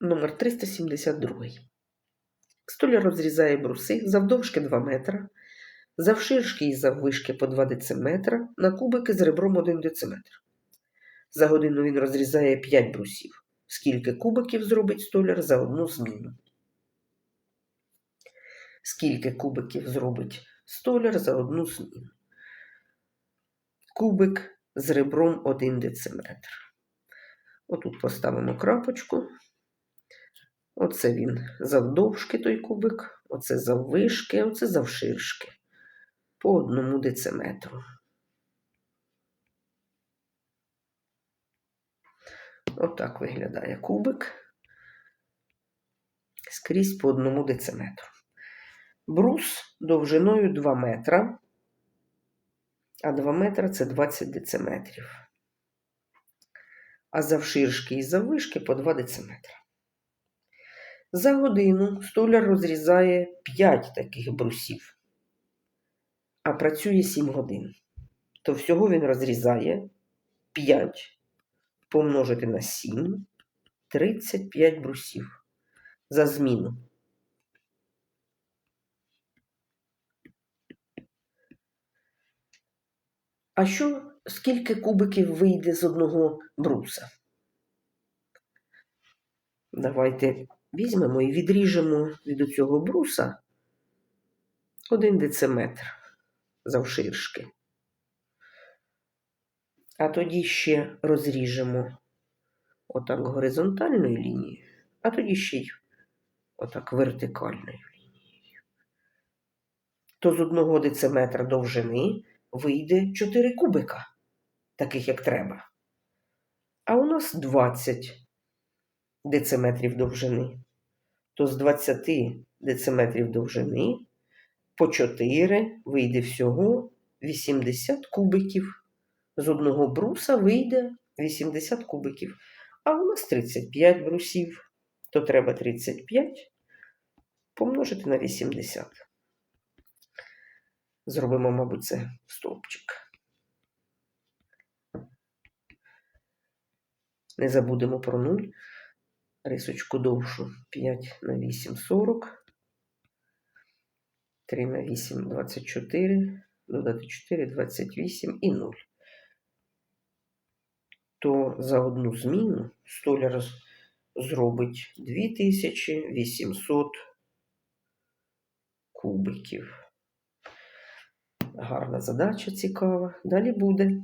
Номер 372. Столяр розрізає бруси завдовжки 2 метра, завширшки і заввишки по 2 дециметра на кубики з ребром 1 дециметр. За годину він розрізає 5 брусів. Скільки кубиків зробить столяр за одну зміну? Скільки кубиків зробить столяр за одну зміну? Кубик з ребром 1 дециметр. Отут поставимо крапочку. Оце він завдовжки той кубик, оце заввишки, оце завширшки. По одному дециметру. Отак виглядає кубик. Скрізь по одному дециметру. Брус довжиною 2 метра, а 2 метра це 20 дециметрів. А завширшки і заввишки по 2 дециметра. За годину столяр розрізає 5 таких брусів, а працює 7 годин. То всього він розрізає 5 помножити на 7 35 брусів за зміну. А що, скільки кубиків вийде з одного бруса? Давайте візьмемо і відріжемо від цього бруса один дециметр завширшки. А тоді ще розріжемо отак горизонтальною лінією, а тоді ще й отак вертикальною лінією. То з одного дециметра довжини вийде 4 кубика, таких як треба. А у нас 20 дециметрів довжини. То з 20 дециметрів довжини по 4 вийде всього 80 кубиків. З одного бруса вийде 80 кубиків. А у нас 35 брусів. То треба 35 помножити на 80. Зробимо, мабуть, це стовпчик. Не забудемо про 0 рисочку довшу 5 на 8 40, 3 на 8 24, додати 4 28 і 0. То за одну зміну столяр зробить 2800 кубиків. Гарна задача цікава. Далі буде.